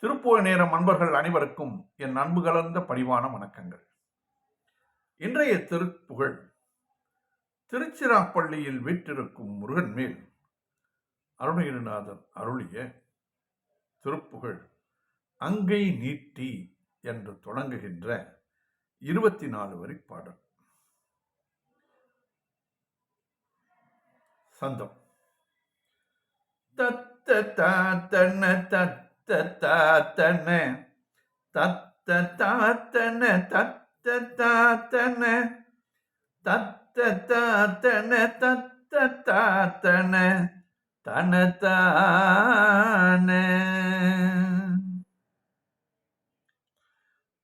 திருப்போய் நேரம் அன்பர்கள் அனைவருக்கும் என் அன்பு கலந்த பணிவான வணக்கங்கள். இன்றைய திருப்புகழ் திருச்சிராப்பள்ளியில் வீற்றிருக்கும் முருகன் மேல் அருணகிரிநாதன் அருளிய திருப்புகழ் அங்கை நீட்டி என்று தொடங்குகின்ற இருபத்தி நாலு வரி பாடல். சந்தம். தத்த தாத்தன தத்த தாத்தன தத்த தாத்தன தத்த தாத்தன தத்த தாத்தன தத்த தாத்தன தனத்தான.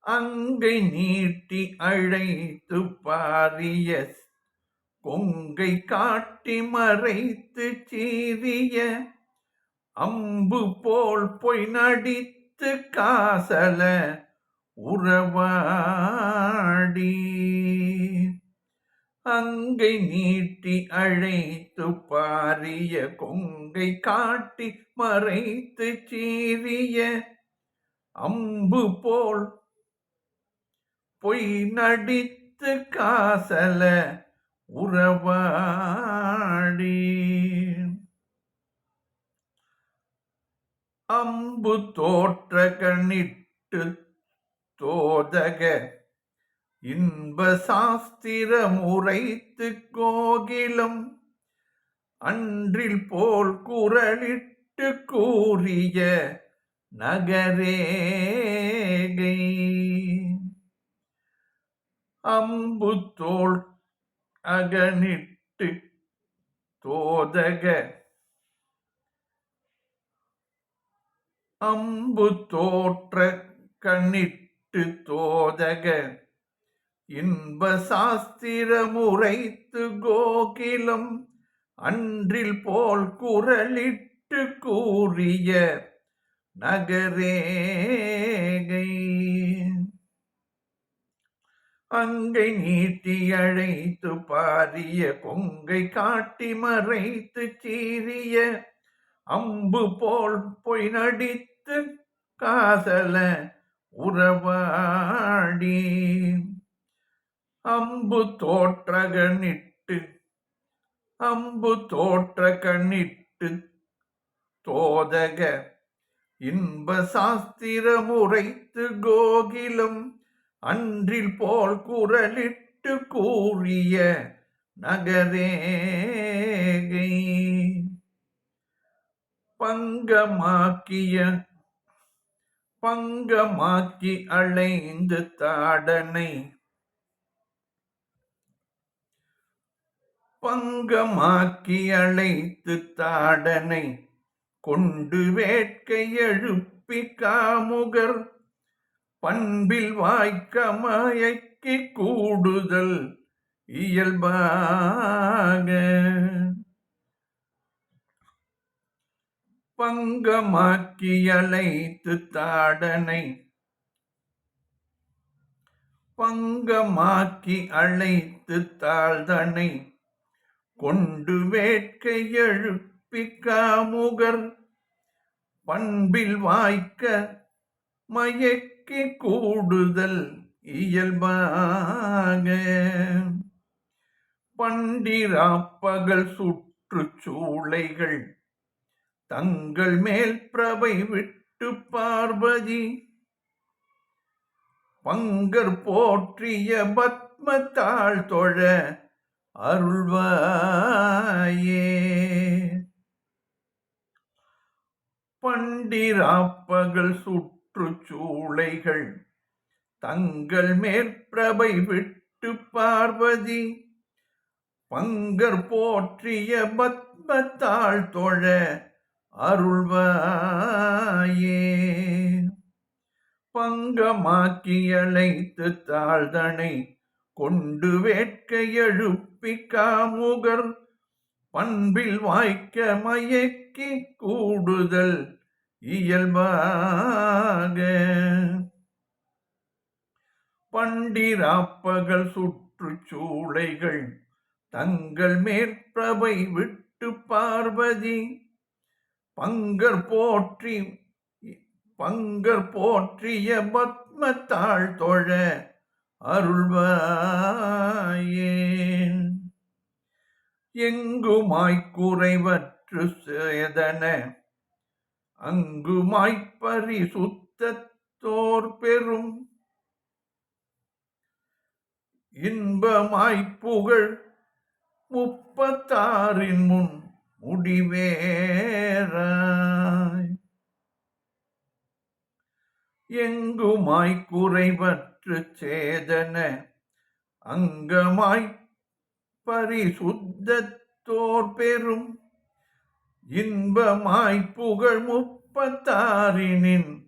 அங்கை நீட்டி அழைத்து பாரிய கொங்கை காட்டி மறைத்து சீரிய அம்பு போல் பொய் நடித்து காசல உறவாடி. அங்கை நீட்டி அழைத்து பாரிய கொங்கை காட்டி மறைத்து சீரிய அம்பு போல் பொய் நடித்து காசல உறவாடி. அம்பு தோற்ற கண்ணிட்டு தோதக இன்ப சாஸ்திரம் உரைத்து கோகிலம் அன்றில் போல் குரலிட்டு கூறிய நகரேகை. அம்பு தோல் அகனிட்டு தோதக அம்பு தோற்ற கண்ணிட்டு தோதக. இன்ப சாஸ்திரமுரைத்து கோகிலம் அன்றில் போல் குரலிட்டு கூறிய நகரேகை. அங்கை நீட்டி அழைத்து பாரிய கொங்கை காட்டி மறைத்து சீரிய அம்பு போல் பொய் நடித்து வைத்து காதல உறவாடி. அம்பு தோற்ற கண்ணிட்டு அம்பு தோற்ற கண்ணிட்டு தோதக இன்ப சாஸ்திரம் உரைத்து கோகிலம் அன்றில் போல் குரலிட்டு கூறிய நகரேகை. பங்கமாக்கிய பங்கமாக்கி அழைந்து தாடனை. பங்கமாக்கி அழைத்து தாடனை கொண்டு வேட்கை எழுப்பி காமுகர். பண்பில் வாய்க்கமயக்கி கூடுதல் இயல்பாக. பங்கமாக்கியழைத்து தாடனை பங்கமாக்கி அழைத்து தாழ்தனை கொண்டு வேட்கை எழுப்பி காமுகர் பண்பில் வாய்க்க மயக்கி கூடுதல் இயல்பாக. பண்டிராப்பகல் சுற்றுச்சூளைகள் தங்கள் மேல் பிரபை விட்டு பார்வதி. பங்கர் போற்றிய பத்மத்தாள் தொழ அருள்வாயே. பண்டிராப்பகல் சுற்றுச்சூளைகள் தங்கள் மேற்பிரபை விட்டு பார்வதி. பங்கர் போற்றிய பத்மத்தாள் தொழ அருள்வாயே. பங்கமாக்கி அழைத்து தாழ்தனை கொண்டு வேட்கை எழுப்பி காமுகர் பண்பில் வாய்க்க மயக்கி கூடுதல் இயல்பாக. பண்டிராப்பகல் சுற்றுச்சூளைகள் தங்கள் மேற்பவை விட்டு பார்வதி பங்கர் போற்றி பங்கர் போற்றிய பத்மத்தாள் தொழ அருள்வாயேன். எங்குமாய்க்குறைவற்று சேதன அங்குமாய்ப்பரி சுத்தத்தோர் பெரும் இன்பமாய்ப்புகழ் முப்பத்தாறின் முன் முடிவேறாய். எங்குமாய் குறைவற்று சேதன அங்கமாய் பரிசுத்தோர் பெரும் இன்பமாய் புகழ் முப்பத்தாரினின்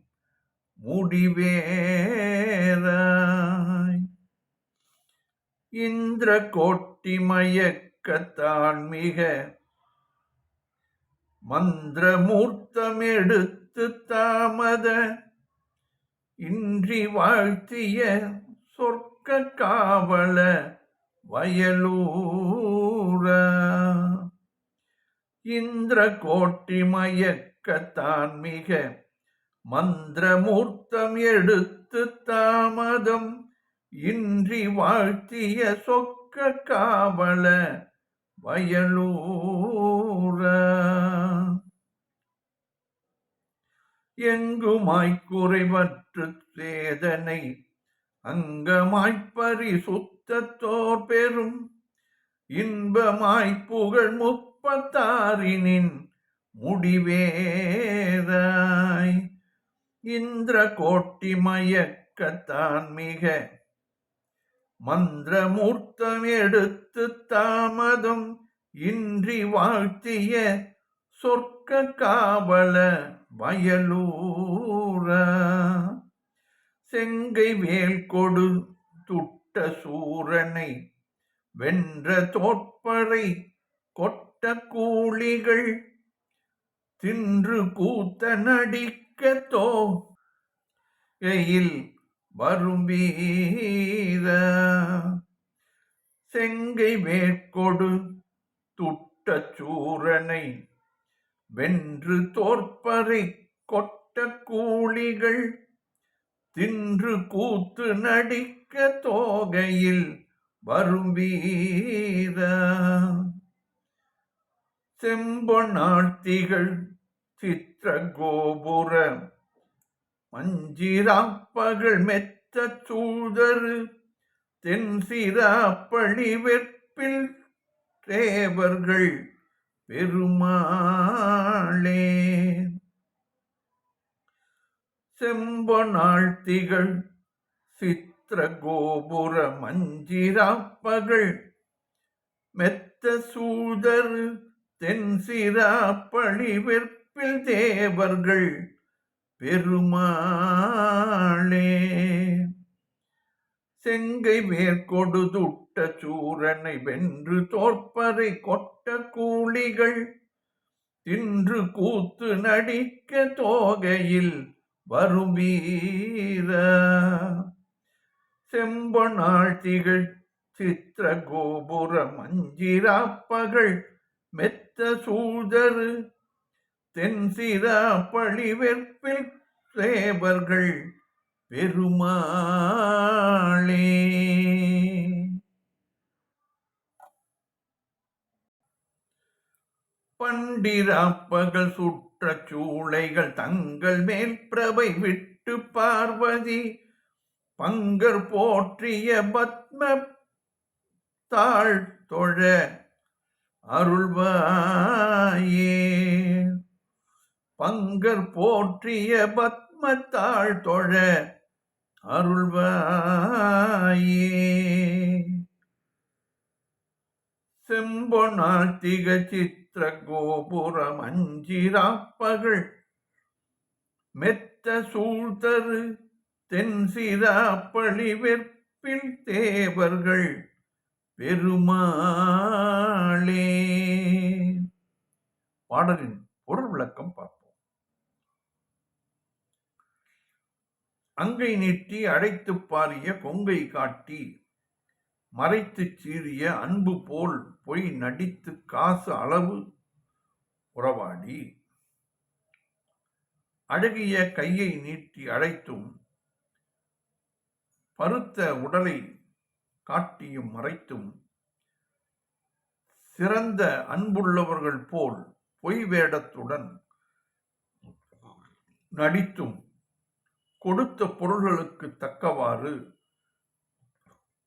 முடிவேறாய். இந்திர கோட்டி மயக்கத்தான் மிக மந்திரமூர்த்தம் எடுத்து தாமத இன்றி வாழ்த்திய சொர்க்க காவல வயலூர. இந்திர கோட்டி மயக்கத்தான் மிக மந்திரமூர்த்தம் எடுத்து தாமதம் இன்றி வாழ்த்திய சொக்க காவல வயலூரா. எங்குமாய்க் குறைவற்று சேதனை? அங்கமாய்ப்பறி சுத்தத்தோர் பெரும் இன்பமாய் புகழ் முப்பத்தாறினின் முடிவேதாய். இந்திர கோட்டி மயக்கத்தான் மிக மந்திரமூர்த்தம் எடுத்து தாமதம் இன்றி வாழ்த்திய சொர்க்க காவல வயலூர செங்கை வேல் கொடு துட்ட சூரனை வென்ற தோற்பறை கொட்ட கூலிகள் தின்று கூத்த நடிக்க தோகையில் வரும் வீர செங்கை மேற்கொடு துட்ட சூரனை வென்று தோற்பறை கொட்ட கூலிகள் தின்று கூத்து நடிக்க தோகையில் வரும் வீர செம்பொனாட்சிகள் சித்திர கோபுர மஞ்சிராப்பகள் மெத்த சூதரு தென் வெற்பில் தேவர்கள் பெருமாளே. செம்பொனாழ்த்திகள் சித்திர கோபுர மஞ்சிராப்பகள் மெத்த சூதர் தென்சிராப்பழி வெற்பில் தேவர்கள். பெருமாளே. செங்கை மேற்கொடு கொட்ட சூரனை வென்று தோற்பறை கொட்ட கூலிகள். தின்று கூத்து நடிக்க தோகையில் வரும் வீர செம்பொனாள் சித்திர கோபுர மஞ்சிராப்பகள் மெத்த சூதரு. தென்சிரா பழிவெற்பில் சேவர்கள் பெருமாளே. பண்டிராப்பகல் சுற்ற சூளைகள் தங்கள் மேல் பிரபை விட்டு பார்வதி. பங்கர் போற்றிய பத்ம தாழ் தொழ அருள்வாயே. பங்கர் போற்றிய பத்மத்தாள் தொழ அருள்வாயே. செம்பொனாத்திக சித்திர கோபுரம் அஞ்சிராப்பகள் மெத்த சூழ்தரு தென்சிராப்பழி வெற்பில் தேவர்கள் பெருமாளே. பாடலின் பொருள் விளக்கம் பார்ப்போம். அங்கை நீட்டி அழைத்துப் பாரிய கொங்கை காட்டி மறைத்துச் சீறிய அன்பு போல் பொய் நடித்து காசு அளவு உறவாடி. அழகிய கையை நீட்டி அழைத்தும் பருத்த உடலை காட்டியும் மறைத்தும் சிறந்த அன்புள்ளவர்கள் போல் பொய் வேடத்துடன் நடித்தும் கொடுத்த பொருள்களுக்கு தக்கவாறு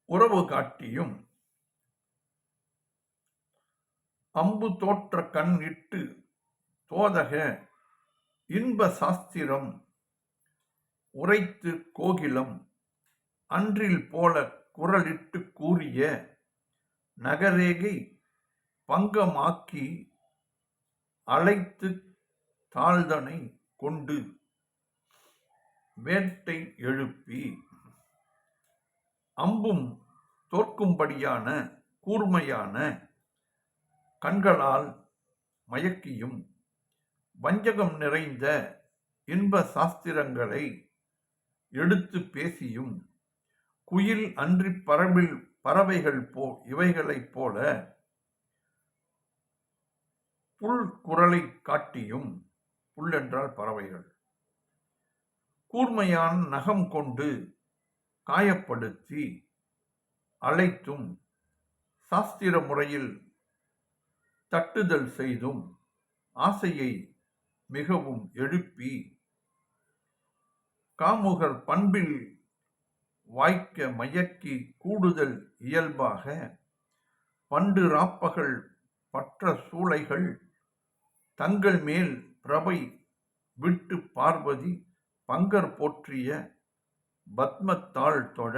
உறவு காட்டியும் அம்பு தோற்ற கண் இட்டு தோதக இன்ப சாஸ்திரம் உரைத்து கோகிலம் அன்றில் போல குரலிட்டு கூறிய நகரேகை பங்கமாக்கி அழைத்து தாழ்தனை கொண்டு வேட்டை எழுப்பி அம்பும் தோற்கும்படியான கூர்மையான கண்களால் மயக்கியும் வஞ்சகம் நிறைந்த இன்ப சாஸ்திரங்களை எடுத்து பேசியும் குயில் அன்றி பறவில் பறவைகள் போ இவைகளைப் போல புல் குரலை காட்டியும் புல்லென்றால் பறவைகள். கூர்மையான நகம் கொண்டு காயப்படுத்தி அழைத்தும் சாஸ்திர முறையில் தட்டுதல் செய்தும் ஆசையை மிகவும் எழுப்பி காமுகர் பண்பில் வாய்க்க மயக்கி கூடுதல் இயல்பாக பண்டு ராப்பகள் பற்ற சூளைகள் தங்கள் மேல் பிரபை விட்டு பார்வதி பங்கர் போற்றிய பத்மத்தாள் தொழ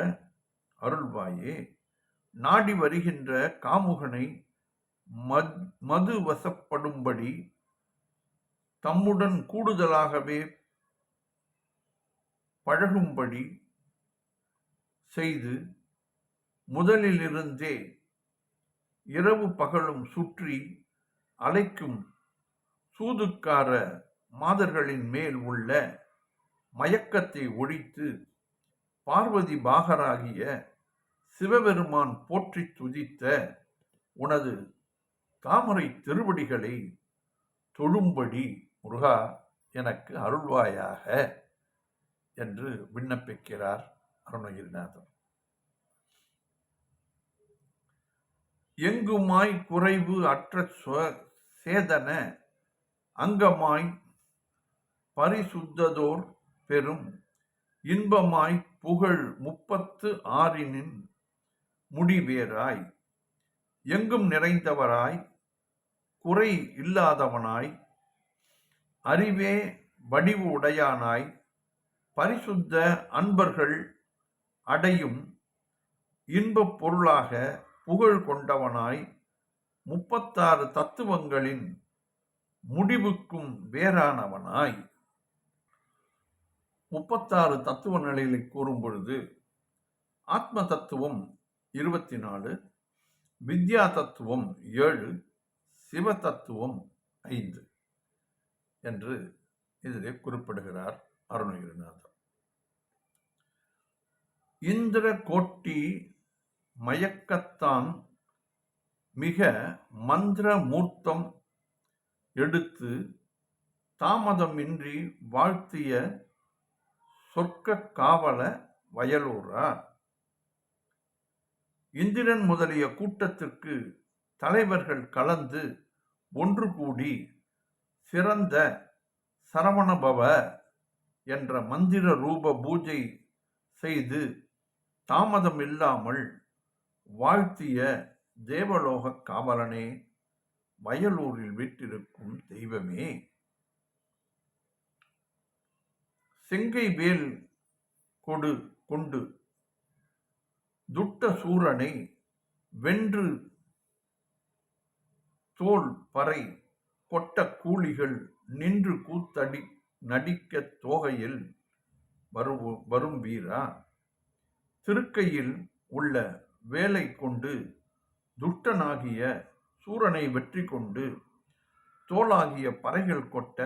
அருள்வாயே. நாடி வருகின்ற காமுகனை மத் மது வசப்படும்படி தம்முடன் கூடுதலாகவே பழகும்படி செய்து முதலிலிருந்தே இரவு பகலும் சுற்றி அலைக்கும் சூதுக்கார மாதர்களின் மேல் உள்ள மயக்கத்தை ஒழித்து பார்வதி பாகராகிய சிவபெருமான் போற்றி துதித்த உனது தாமரை திருவடிகளை தொழும்படி முருகா எனக்கு அருள்வாயாக என்று விண்ணப்பிக்கிறார் அருணகிரிநாதர். எங்குமாய் குறைவு அற்ற சுவ- சேதன அங்கமாய் பரிசுத்ததோர் பெரும் இன்பமாய் புகழ் முப்பத்து ஆறினின் முடிவேராய் எங்கும் நிறைந்தவராய் குறை இல்லாதவனாய் அறிவே வடிவு உடையானாய் பரிசுத்த அன்பர்கள் அடையும் இன்பப் பொருளாக புகழ் கொண்டவனாய் முப்பத்தாறு தத்துவங்களின் முடிவுக்கும் வேறானவனாய். முப்பத்தாறு தத்துவ நிலைகளை கூறும் பொழுது ஆத்ம தத்துவம் இருபத்தி நாலு வித்யா தத்துவம் ஏழு சிவ தத்துவம் ஐந்து என்று இதிலே குறிப்பிடுகிறார் அருணகிரிநாதர். இந்திர கோட்டி மயக்கத்தான் மிக மந்திர மூர்த்தம் எடுத்து தாமதமின்றி வாழ்த்திய சொர்க்க காவல வயலூரா? இந்திரன் முதலிய கூட்டத்திற்கு தலைவர்கள் கலந்து ஒன்று கூடி சிறந்த சரவணபவ என்ற மந்திர ரூப பூஜை செய்து தாமதம் இல்லாமல் வாழ்த்திய தேவலோக காவலனே வயலூரில் வீட்டிருக்கும் தெய்வமே. செங்கை வேல் கொடு கொண்டு துட்ட சூரனை வென்று தோல் பறை கொட்ட கூலிகள் நின்று கூத்தடி நடிக்க தோகையில் வருவோம் வரும் வீரா? திருக்கையில் உள்ள வேலை கொண்டு துஷ்டனாகிய சூரனை வெற்றி கொண்டு தோளாகிய பறைகள் கொட்ட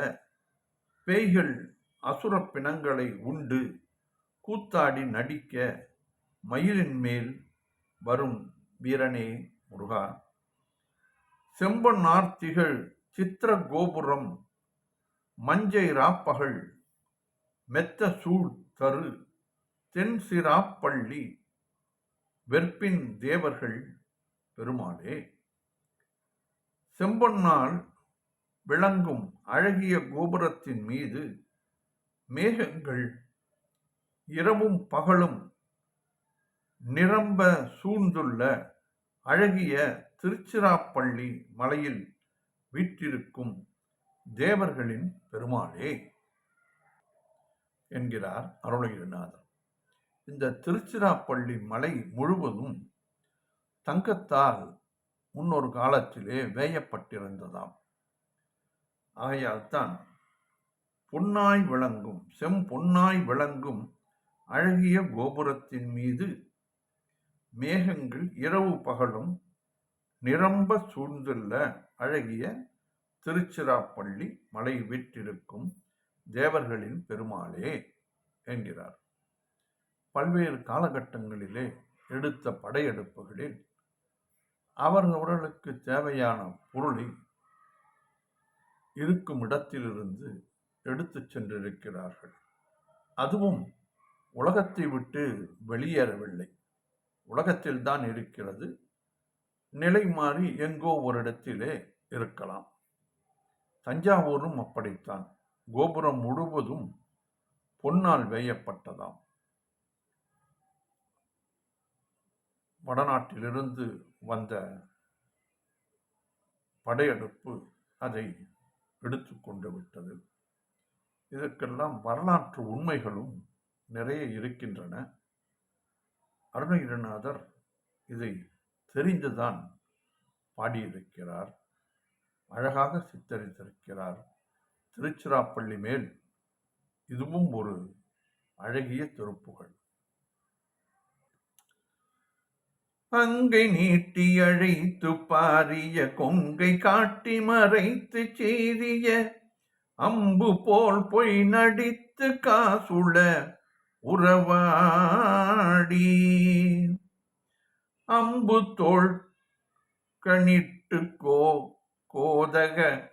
பேய்கள் அசுரப் பிணங்களை உண்டு. கூத்தாடி நடிக்க மயிலின் மேல் வரும் வீரனே முருகா. செம்பநார்த்திகள் திகழ் சித்திர கோபுரம் மஞ்சை ராப்பகல் மெத்த சூழ் தரு தென்சிராப்பள்ளி வெற்பின் தேவர்கள் பெருமாளே. செம்பொன்னால் விளங்கும் அழகிய கோபுரத்தின் மீது மேகங்கள் இரவும் பகலும் நிரம்ப சூழ்ந்துள்ள அழகிய திருச்சிராப்பள்ளி மலையில் வீற்றிருக்கும் தேவர்களின் பெருமாளே என்கிறார் அருணகிரிநாதர். இந்த திருச்சிராப்பள்ளி மலை முழுவதும் தங்கத்தால் முன்னொரு காலத்திலே வேயப்பட்டிருந்ததாம். ஆகையால் தான் பொன்னாய் விளங்கும் செம் பொன்னாய் விளங்கும் அழகிய கோபுரத்தின் மீது மேகங்கள் இரவு பகலும் நிரம்ப சூழ்ந்துள்ள அழகிய திருச்சிராப்பள்ளி மலை விற்றிருக்கும் தேவர்களின் பெருமாளே என்கிறார். பல்வேறு காலகட்டங்களிலே எடுத்த படையெடுப்புகளில் அவர்களுக்கு தேவையான பொருளை இருக்கும் இடத்திலிருந்து எடுத்துச் சென்றிருக்கிறார்கள். அதுவும் உலகத்தை விட்டு வெளியேறவில்லை. உலகத்தில்தான் இருக்கிறது. நிலை மாறி எங்கோ ஒரு இடத்திலே இருக்கலாம். தஞ்சாவூரும் அப்படித்தான். கோபுரம் முழுவதும் பொன்னால் வேயப்பட்டதாம். வடநாட்டிலிருந்து வந்த படையெடுப்பு அதை எடுத்துக்கொண்டு விட்டது. இதற்கெல்லாம் வரலாற்று உண்மைகளும் நிறைய இருக்கின்றன. அருணகிரிநாதர் இதை தெரிந்துதான் பாடியிருக்கிறார். அழகாக சித்தரித்திருக்கிறார். திருச்சிராப்பள்ளி மேல் இதுவும் ஒரு அழகிய திருப்புகள். அங்கை நீட்டி அழைத்து பாரிய கொங்கை காட்டி மறைத்து செய்திய அம்பு போல் பொய் நடித்து காசுள உறவாடி. அம்பு தோல் கணிட்டு கோ கோதக.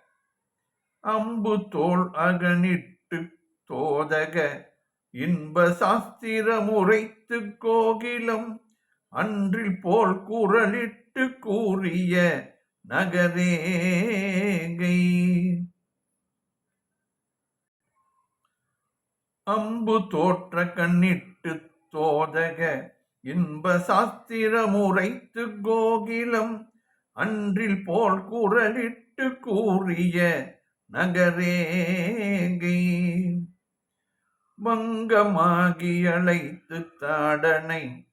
அம்பு தோல் அகனிட்டு தோதக. இன்ப சாஸ்திரம் உரைத்து கோகிலம் அன்றில் போல் குரலிட்டு கூறிய நகரேகை. அம்பு தோற்ற கண்ணிட்டு தோதக இன்ப சாஸ்திரமுறைத்து கோகிலம் அன்றில் போல் குரலிட்டு கூறிய நகரேகை. வங்கமாகி அழைத்து தாடனை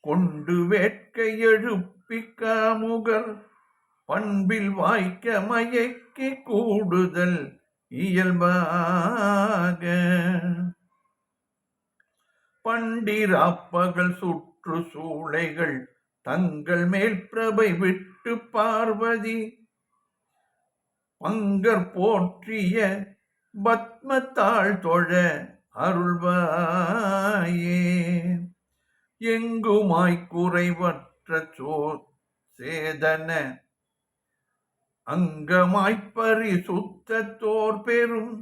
கொண்டு வேட்கை எழுப்பி காமுகர் பண்பில் வாய்க்க மயக்கி கூடுதல் இயல்பாக. பண்டிராப்பகல் சுற்று சூளைகள் தங்கள் மேல் பிரபை விட்டு பார்வதி. பங்கர் போற்றிய பத்மத்தாள் தொழ அருள்வாயே. எங்குமாய் குறைவற்ற சோ சேதன அங்கமாய் பரிசுத்தோர் பெரும்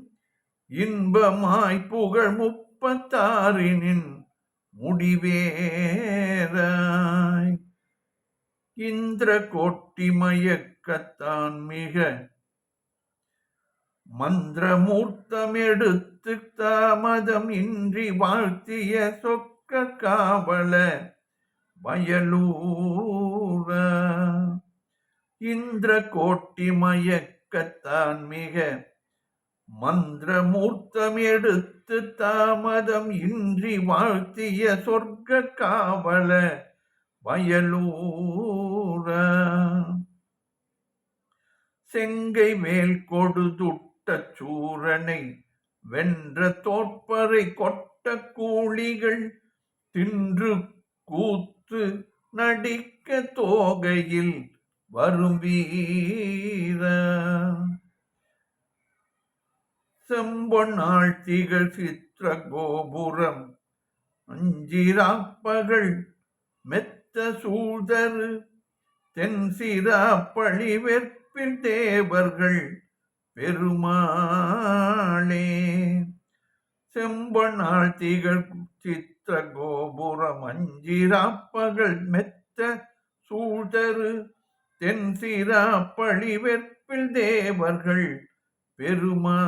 இன்பமாய் புகழ் முப்பத்தாறினின் முடிவேராய் இந்திர கோட்டி மயக்கத்தான் மிக மந்திரமூர்த்தம் எடுத்து தாமதம் இன்றி வாழ்த்திய சொக்க காவல வயலூர இந்திர கோட்டி மயக்கத்தான் மிக மந்திரமூர்த்தம் எடுத்து தாமதம் இன்றி வாழ்த்திய சொர்க்க காவல வயலூர. செங்கை மேல் கொடுதுட்ட சூரனை வென்ற தோற்பரை கொட்ட கூலிகள் தின்று கூத்து நடிக்க தோகையில் வரும் வீர செம்பொன்னாள் திகழ் சித்திர கோபுரம் அஞ்சிராப்பகள் மெத்த சூழ்தரு. தென் சிரா பழிவெற்பில் தேவர்கள் பெருமாளே. செம்பொன்னாள் திகழ் சித்திர கோபுரம் அஞ்சிராப்பகள் மெத்த சூழ்தரு. தென் சிரா பழிவெற்பில் தேவர்கள் பெருமாளே.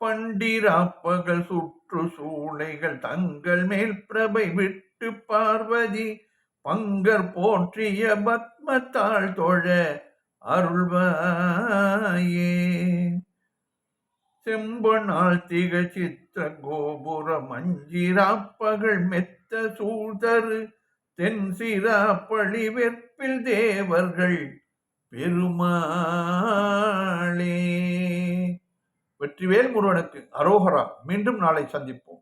பண்டிராப்பகல் சுற்று சூளைகள் தங்கள் மேல் பிரபை விட்டு பார்வதி பங்கர் போற்றிய பத்மத்தாள் தொழ அருள்வாயே. செம்பனால் திகச்சித்திர கோபுரம் அஞ்சிராப்பகல் மெத்த சூழ்தரு தென் சிரா தேவர்கள் பெருமாளே. வெற்றிவேல் முருகனுக்கு அரோகரா மீண்டும் நாளை சந்திப்போம்.